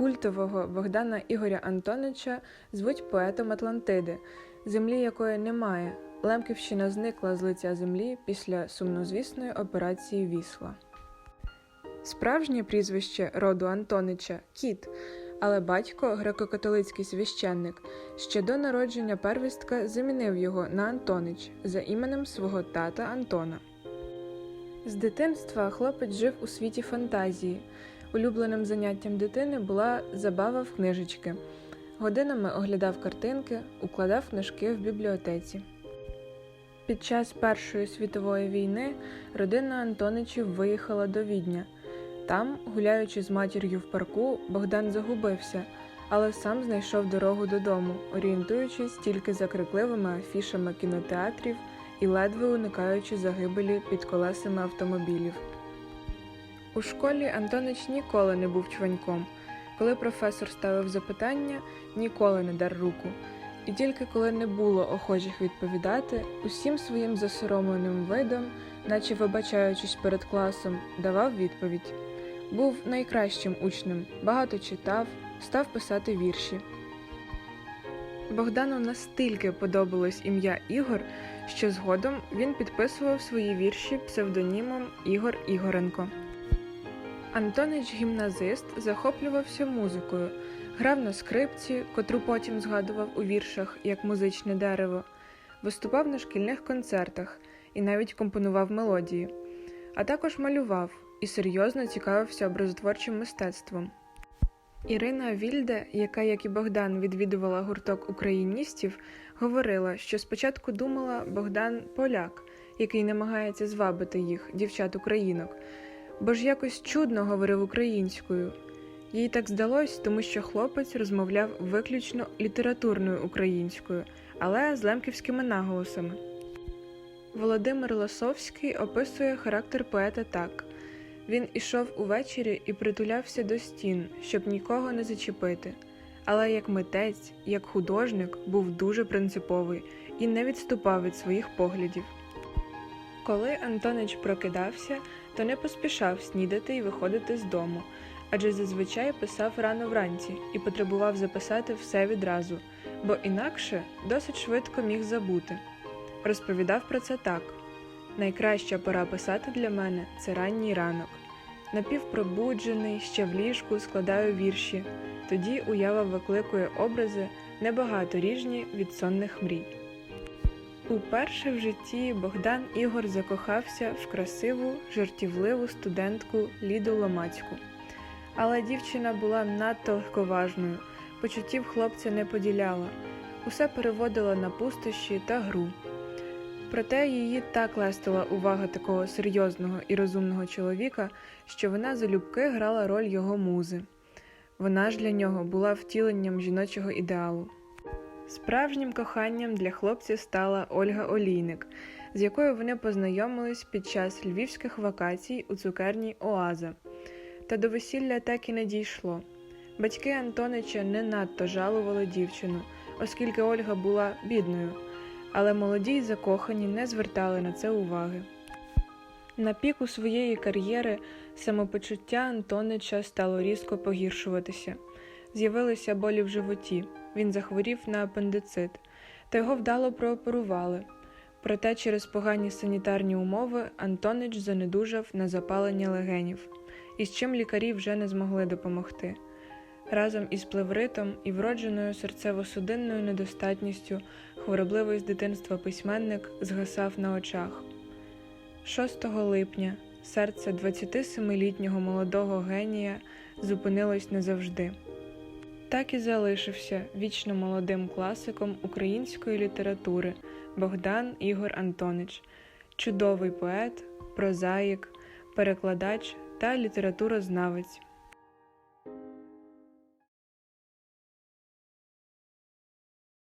Культового Богдана Ігоря Антонича звуть поетом Атлантиди, землі якої немає. Лемківщина зникла з лиця землі після сумнозвісної операції Вісла. Справжнє прізвище роду Антонича Кіт, але батько, греко-католицький священник, ще до народження первістка замінив його на Антонич за іменем свого тата Антона. З дитинства хлопець жив у світі фантазії. Улюбленим заняттям дитини була забава в книжечки. Годинами оглядав картинки, укладав книжки в бібліотеці. Під час Першої світової війни родина Антоничів виїхала до Відня. Там, гуляючи з матір'ю в парку, Богдан загубився, але сам знайшов дорогу додому, орієнтуючись тільки за крикливими афішами кінотеатрів і ледве уникаючи загибелі під колесами автомобілів. У школі Антонич ніколи не був чваньком. Коли професор ставив запитання, ніколи не дар руку. І тільки коли не було охочих відповідати, усім своїм засоромленим видом, наче вибачаючись перед класом, давав відповідь. Був найкращим учнем, багато читав, став писати вірші. Богдану настільки подобалось ім'я Ігор, що згодом він підписував свої вірші псевдонімом Ігор Ігоренко. Антонич гімназист захоплювався музикою, грав на скрипці, котру потім згадував у віршах як музичне дерево, виступав на шкільних концертах і навіть компонував мелодії, а також малював і серйозно цікавився образотворчим мистецтвом. Ірина Вільде, яка, як і Богдан, відвідувала гурток україністів, говорила, що спочатку думала Богдан поляк, який намагається звабити їх, дівчат українок, бо ж якось чудно говорив українською. Їй так здалось, тому що хлопець розмовляв виключно літературною українською, але з лемківськими наголосами. Володимир Лосовський описує характер поета так. Він ішов увечері і притулявся до стін, щоб нікого не зачепити. Але як митець, як художник, був дуже принциповий і не відступав від своїх поглядів. Коли Антонич прокидався, то не поспішав снідати і виходити з дому, адже зазвичай писав рано вранці і потребував записати все відразу, бо інакше досить швидко міг забути. Розповідав про це так. Найкраща пора писати для мене це ранній ранок. Напівпробуджений, ще в ліжку складаю вірші, тоді уява викликує образи небагато ріжні від сонних мрій. Уперше в житті Богдан Ігор закохався в красиву, жартівливу студентку Ліду Ломацьку. Але дівчина була надто легковажною, почуттів хлопця не поділяла, усе переводила на пустощі та гру. Проте її так лестила увага такого серйозного і розумного чоловіка, що вона залюбки грала роль його музи. Вона ж для нього була втіленням жіночого ідеалу. Справжнім коханням для хлопця стала Ольга Олійник, з якою вони познайомились під час львівських вакацій у цукерній Оаза. Та до весілля так і не дійшло. Батьки Антонича не надто жалували дівчину, оскільки Ольга була бідною але молоді й закохані не звертали на це уваги. На піку своєї кар'єри самопочуття Антонича стало різко погіршуватися. З'явилися болі в животі, він захворів на апендицит, та його вдало прооперували. Проте через погані санітарні умови Антонич занедужав на запалення легенів, із чим лікарі вже не змогли допомогти. Разом із плевритом і вродженою серцево-судинною недостатністю хворобливий з дитинства письменник згасав на очах. 6 липня серце 27-літнього молодого генія зупинилось назавжди. Так і залишився вічно молодим класиком української літератури Богдан Ігор Антонич, чудовий поет, прозаїк, перекладач та літературознавець.